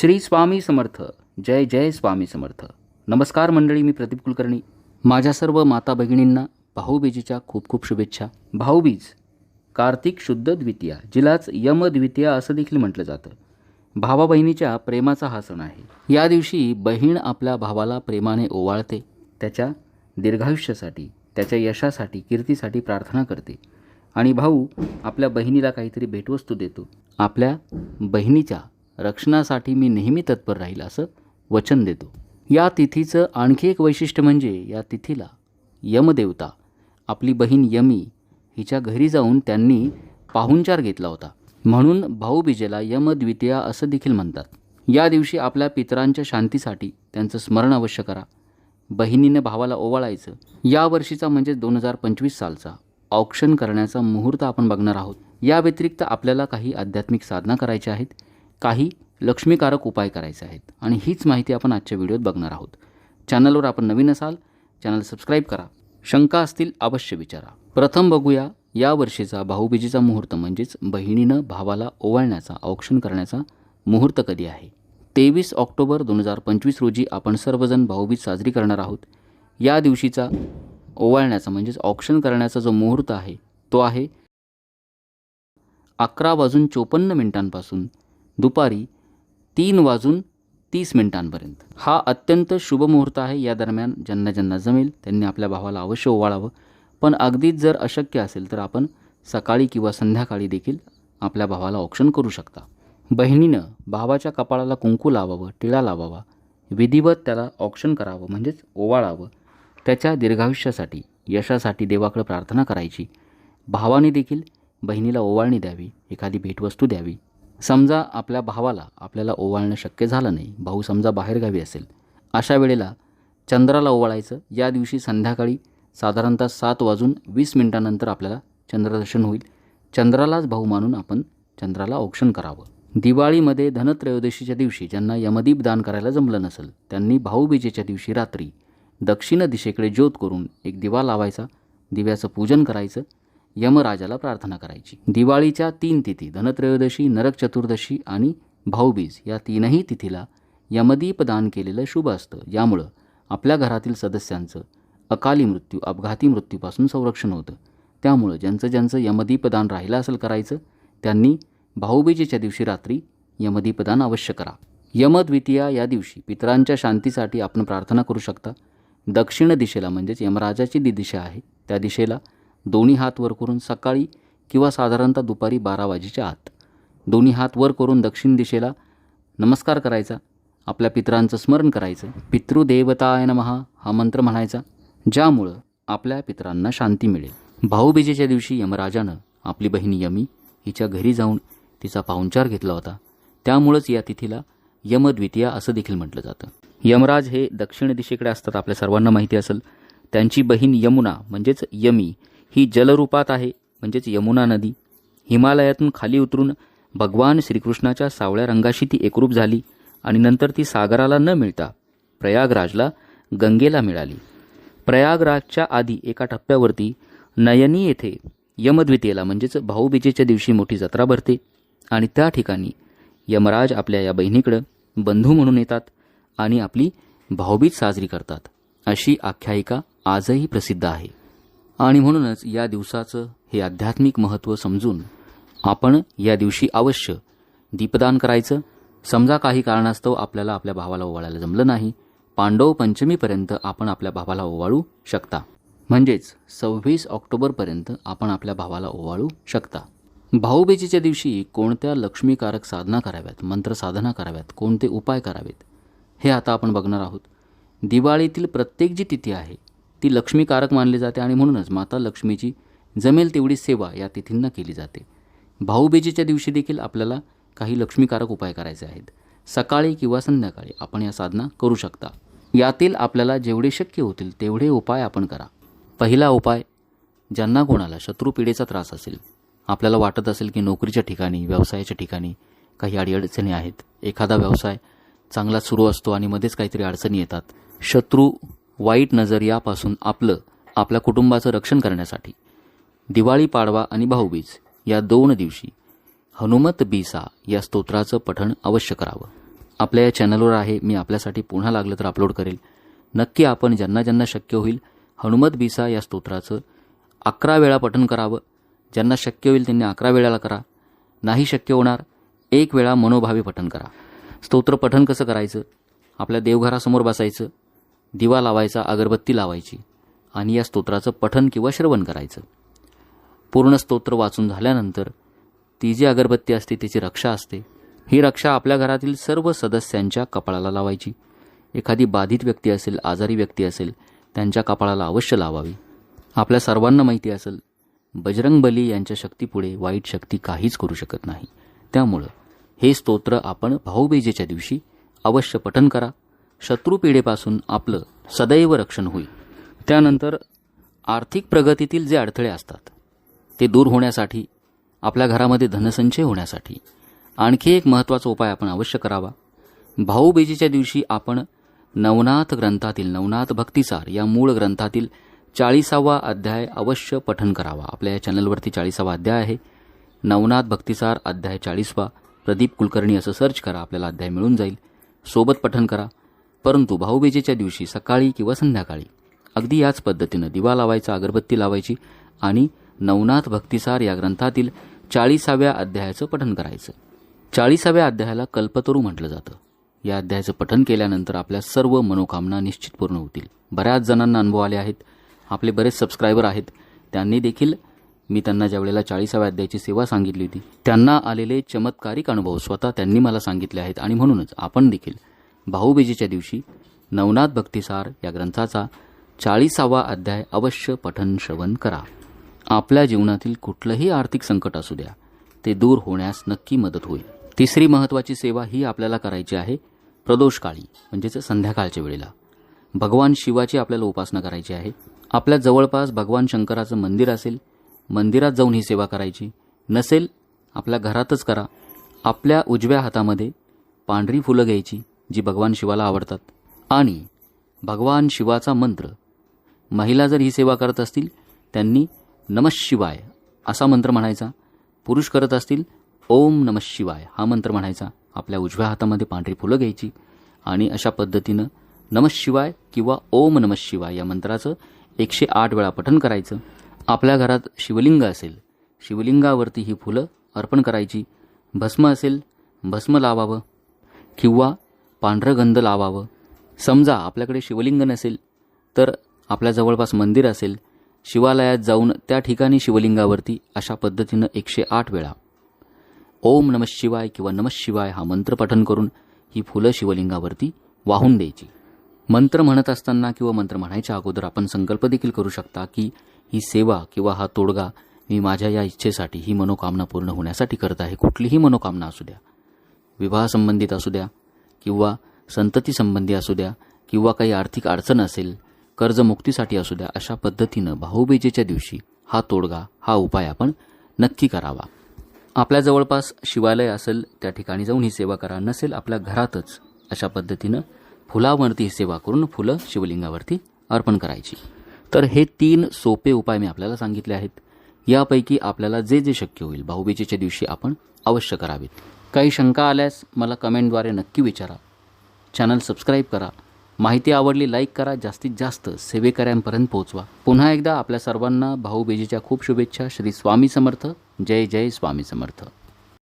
श्री स्वामी समर्थ. जय जय स्वामी समर्थ. नमस्कार मंडळी मी प्रदीप कुलकर्णी. माझ्या सर्व माता भगिनींना भाऊबीजीच्या खूप खूप शुभेच्छा. भाऊबीज कार्तिक शुद्ध द्वितीया जिलाच यम द्वितीया असं देखील म्हटलं जातं. भावा बहिणीच्या प्रेमाचा हा सण आहे. या दिवशी बहीण आपल्या भावाला प्रेमाने ओवाळते त्याच्या दीर्घायुष्यासाठी त्याच्या यशासाठी कीर्तीसाठी प्रार्थना करते. आणि भाऊ आपल्या बहिणीला काहीतरी भेटवस्तू देतो. आपल्या बहिणीच्या रक्षणासाठी मी नेहमी तत्पर राहील असं वचन देतो. या तिथीचं आणखी एक वैशिष्ट्य म्हणजे या तिथीला यमदेवता आपली बहीण यमी हिच्या घरी जाऊन त्यांनी पाहुणचार घेतला होता. म्हणून भाऊबीजेला यमद्वितीया असं देखील म्हणतात. या दिवशी आपल्या पितरांच्या शांतीसाठी त्यांचं स्मरण अवश्य करा. बहिणीने भावाला ओवाळायचं. या वर्षीचा म्हणजे दोन हजार पंचवीस सालचा ऑप्शन करण्याचा मुहूर्त आपण बघणार आहोत. या व्यतिरिक्त आपल्याला काही आध्यात्मिक साधना करायच्या आहेत. काही लक्ष्मीकारक उपाय करायचे आहेत. आणि हीच माहिती आपण आजच्या व्हिडिओत बघणार आहोत. चॅनलवर आपण नवीन असाल चॅनल सबस्क्राईब करा. शंका असतील अवश्य विचारा. प्रथम बघूया या वर्षीचा भाऊबीजेचा मुहूर्त म्हणजेच बहिणीनं भावाला ओवाळण्याचा औक्षण करण्याचा मुहूर्त कधी आहे? तेवीस ऑक्टोबर दोन हजार पंचवीस रोजी आपण सर्वजण भाऊबीज साजरी करणार आहोत. या दिवशीचा ओवाळण्याचा म्हणजेच ऑक्शन करण्याचा जो मुहूर्त आहे तो आहे अकरा वाजून चोपन्न मिनिटांपासून दुपारी तीन वाजून तीस मिनिटांपर्यंत. हा अत्यंत शुभ मुहूर्त आहे. या दरम्यान ज्यांना ज्यांना जमेल त्यांनी आपल्या भावाला अवश्य ओवाळावं. पण अगदीच जर अशक्य असेल तर आपण सकाळी किंवा संध्याकाळी देखील आपल्या भावाला औक्षण करू शकता. बहिणीनं भावाच्या कपाळाला कुंकू लावावं टिळा लावावा विधिवत त्याला औक्षण करावं म्हणजेच ओवाळावं. त्याच्या दीर्घायुष्यासाठी यशासाठी देवाकडे प्रार्थना करायची. भावाने देखील बहिणीला ओवाळणी द्यावी एखादी भेटवस्तू द्यावी समजा आपल्या भावाला आपल्याला ओवाळणं शक्य झालं नाही भाऊ समजा बाहेरगावी असेल अशा वेळेला चंद्राला ओवाळायचं या दिवशी संध्याकाळी साधारणतः सात वाजून वीस मिनिटानंतर आपल्याला चंद्रदर्शन होईल. चंद्रालाच भाऊ मानून आपण चंद्राला औक्षण करावं. दिवाळीमध्ये धनत्रयोदशीच्या दिवशी ज्यांना यमदीप दान करायला जमलं नसेल त्यांनी भाऊबीजेच्या दिवशी रात्री दक्षिण दिशेकडे ज्योत करून एक दिवा लावायचा दिव्याचं पूजन करायचं यमराजाला प्रार्थना करायची. दिवाळीच्या तीन तिथी धनत्रयोदशी नरक चतुर्दशी आणि भाऊबीज या तीनही तिथीला यमदीप दान केलेलं शुभ असतं. यामुळं आपल्या घरातील सदस्यांचं अकाली मृत्यू अपघाती मृत्यूपासून संरक्षण होतं. त्यामुळं ज्यांचं ज्यांचं यमदीपदान राहिलं असेल करायचं त्यांनी भाऊबीजेच्या दिवशी रात्री यमदीपदान अवश्य करा. यमद्वितीया या दिवशी पितरांच्या शांतीसाठी आपण प्रार्थना करू शकता. दक्षिण दिशेला म्हणजेच यमराजाची जी दिशा आहे त्या दिशेला दोन्ही हात वर करून सकाळी किंवा साधारणतः दुपारी बारा वाजेच्या आत. दोन्ही हात वर करून दक्षिण दिशेला नमस्कार करायचा. आपल्या पितरांचं स्मरण करायचं. पितृदेवताय नमहा हा मंत्र म्हणायचा ज्यामुळं आपल्या पितरांना शांती मिळेल. भाऊबीजेच्या दिवशी यमराजानं आपली बहीण यमी हिच्या घरी जाऊन तिचा पाहुणचार घेतला होता. त्यामुळंच या तिथीला यमद्वितीया असं देखील म्हटलं जातं. यमराज हे दक्षिण दिशेकडे असतात आपल्या सर्वांना माहिती असेल. त्यांची बहीण यमुना म्हणजेच यमी ही जलरूपात आहे म्हणजेच यमुना नदी. हिमालयातून खाली उतरून भगवान श्रीकृष्णाच्या सावळ्या रंगाशी ती एकरूप झाली आणि नंतर ती सागराला न मिळता प्रयागराजला गंगेला मिळाली. प्रयागराजच्या आधी एका टप्प्यावरती नयनी येथे यमद्वितीयेला म्हणजेच भाऊबीजेच्या दिवशी मोठी जत्रा भरते आणि त्या ठिकाणी यमराज आपल्या या बहिणीकडं बंधू म्हणून येतात आणि आपली भाऊबीज साजरी करतात. अशी आख्यायिका आजही प्रसिद्ध आहे. आणि म्हणूनच या दिवसाचं हे आध्यात्मिक महत्त्व समजून आपण या दिवशी अवश्य दीपदान करायचं. समजा काही कारणास्तव आपल्याला आपल्या भावाला ओवाळायला जमलं नाही पांडव पंचमीपर्यंत आपण आपल्या भावाला ओवाळू शकता. म्हणजेच सव्वीस ऑक्टोबरपर्यंत आपण आपल्या भावाला ओवाळू शकता. भाऊबीजेच्या दिवशी कोणत्या लक्ष्मीकारक साधना कराव्यात मंत्र साधना कराव्यात कोणते उपाय करावेत हे आता आपण बघणार आहोत. दिवाळीतील प्रत्येक जी तिथी आहे ती लक्ष्मीकारक मानली जाते आणि म्हणूनच माता लक्ष्मीची जमेल तेवढी सेवा या तिथींना केली जाते. भाऊबीजेच्या दिवशी देखील आपल्याला काही लक्ष्मीकारक उपाय करायचे आहेत. सकाळी किंवा संध्याकाळी आपण या साधना करू शकता. यातील आपल्याला जेवढे शक्य होतील तेवढे उपाय आपण करा. पहिला उपाय ज्यांना कोणाला शत्रुपीडेचा त्रास असेल आपल्याला वाटत असेल की नोकरीच्या ठिकाणी व्यवसायाच्या ठिकाणी काही अडीअडचणी आहेत. एखादा व्यवसाय चांगला सुरू असतो आणि मध्येच काहीतरी अडचणी येतात. शत्रू वाईट नजर यापासून आपलं आपल्या कुटुंबाचं रक्षण करण्यासाठी. दिवाळी पाडवा आणि भाऊबीज या दोन दिवशी हनुमत बीसा या स्तोत्राचं पठण अवश्य करावं. आपल्या या चॅनलवर आहे मी आपल्यासाठी पुन्हा लागलं तर अपलोड करेल. नक्की आपण ज्यांना ज्यांना शक्य होईल हनुमत बिसा या स्तोत्राचं अकरा वेळा पठण करावं. ज्यांना शक्य होईल त्यांनी अकरा वेळाला करा. नाही शक्य होणार एक वेळा मनोभावी पठण करा. स्तोत्र पठण कसं करायचं? आपल्या देवघरासमोर बसायचं. दिवा लावायचा अगरबत्ती लावायची आणि या स्तोत्राचं पठन किंवा श्रवण करायचं. पूर्ण स्तोत्र वाचून झाल्यानंतर ती जी अगरबत्ती असते तिची रक्षा असते. ही रक्षा आपल्या घरातील सर्व सदस्यांच्या कपाळाला लावायची. एखादी बाधित व्यक्ती असेल आजारी व्यक्ती असेल त्यांच्या कपाळाला अवश्य लावावी. आपल्या सर्वांना माहिती असेल बजरंग बली यांच्या शक्तीपुढे वाईट शक्ती काहीच करू शकत नाही. त्यामुळं हे स्तोत्र आपण भाऊबीजेच्या दिवशी अवश्य पठन करा. शत्रुपीडेपासून आपलं सदैव रक्षण होईल. त्यानंतर आर्थिक प्रगतीतील जे अडथळे असतात ते दूर होण्यासाठी आपल्या घरामध्ये धनसंचय होण्यासाठी आणखी एक महत्त्वाचा उपाय आपण अवश्य करावा. भाऊबीजेच्या दिवशी आपण नवनाथ ग्रंथातील नवनाथ भक्तिसार या मूळ ग्रंथातील चाळीसावा अध्याय अवश्य पठन करावा. आपल्या या चॅनलवरती चाळीसावा अध्याय आहे. नवनाथ भक्तिसार अध्याय चाळीसवा. प्रदीप कुलकर्णी असं सर्च करा आपल्याला अध्याय मिळून जाईल. सोबत पठन करा. परंतु भाऊबीजेच्या दिवशी सकाळी किंवा संध्याकाळी. अगदी याच पद्धतीनं दिवा लावायचा अगरबत्ती लावायची आणि नवनाथ भक्तिसार या ग्रंथातील चाळीसाव्या अध्यायाचं पठन करायचं. चाळीसाव्या अध्यायाला कल्पतरू म्हटलं जातं. या अध्यायाचं पठन केल्यानंतर आपल्या सर्व मनोकामना निश्चित पूर्ण होतील. बऱ्याच जणांना अनुभव आले आहेत. आपले बरेच सबस्क्रायबर आहेत. त्यांनी देखील मी त्यांना ज्या वेळेला चाळीसाव्या अध्यायाची सेवा सांगितली होती त्यांना आलेले चमत्कारिक अनुभव स्वतः त्यांनी मला सांगितले आहेत आणि म्हणूनच आपण देखील भाऊबीजेच्या दिवशी नवनाथ भक्तिसार या ग्रंथाचा चाळीसावा अध्याय अवश्य पठन श्रवण करा. आपल्या जीवनातील कुठलंही आर्थिक संकट असू द्या ते दूर होण्यास नक्की मदत होईल. तिसरी महत्त्वाची सेवा ही आपल्याला करायची आहे प्रदोषकाळी म्हणजेच संध्याकाळच्या वेळेला. भगवान शिवाची आपल्याला उपासना करायची आहे. आपल्या जवळपास भगवान शंकराचं मंदिर असेल मंदिरात जाऊन ही सेवा करायची. नसेल आपल्या घरातच करा. आपल्या उजव्या हातामध्ये पांढरी फुलं घ्यायची. जी भगवान शिवाला आवडतात. आणि भगवान शिवाचा मंत्र महिला जर ही सेवा करत असतील त्यांनी नमः शिवाय असा मंत्र म्हणायचा. पुरुष करत असतील ओम नमः शिवाय हा मंत्र म्हणायचा. आपल्या उजव्या हातामध्ये पांढरी फुलं घ्यायची आणि अशा पद्धतीनं नमः शिवाय किंवा ओम नमः शिवाय या मंत्राचं एकशे आठ वेळा पठन करायचं. आपल्या घरात शिवलिंग असेल शिवलिंगावरती ही फुलं अर्पण करायची. भस्म असेल भस्म लावावं. किंवा पांढरं गंध लावावं. समजा आपल्याकडे शिवलिंग नसेल तर आपल्या जवळपास मंदिर असेल शिवालयात जाऊन त्या ठिकाणी शिवलिंगावरती अशा पद्धतीनं एकशे आठ वेळा. ओम नमः शिवाय किंवा नमः शिवाय हा मंत्र पठन करून ही फुलं शिवलिंगावरती वाहून द्यायची. मंत्र म्हणत असताना किंवा मंत्र म्हणायच्या अगोदर आपण संकल्प देखील करू शकता की ही सेवा किंवा हा तोडगा मी माझ्या या इच्छेसाठी ही मनोकामना पूर्ण होण्यासाठी करत आहे. कुठलीही मनोकामना असू द्या. विवाहासंबंधित असू द्या किंवा संतती संबंधी असू द्या किंवा काही आर्थिक अडचण असेल कर्जमुक्तीसाठी असू द्या अशा पद्धतीनं भाऊबीजेच्या दिवशी हा तोडगा हा उपाय आपण नक्की करावा. आपल्या जवळपास शिवालय असेल त्या ठिकाणी जाऊन ही सेवा करा. नसेल आपल्या घरातच अशा पद्धतीनं फुलावरती ही सेवा करून फुलं शिवलिंगावरती अर्पण करायची. तर हे तीन सोपे उपाय मी आपल्याला सांगितले आहेत. यापैकी आपल्याला जे जे शक्य होईल भाऊबीजेच्या दिवशी आपण अवश्य करावेत. काही शंका आल्यास मला कमेंटद्वारे नक्की विचारा. चॅनल सबस्क्राईब करा. माहिती आवडली लाईक करा. जास्तीत जास्त सेवेकऱ्यांपर्यंत पोहोचवा. पुन्हा एकदा आपल्या सर्वांना भाऊबीजेच्या खूप शुभेच्छा. श्री स्वामी समर्थ. जय जय स्वामी समर्थ.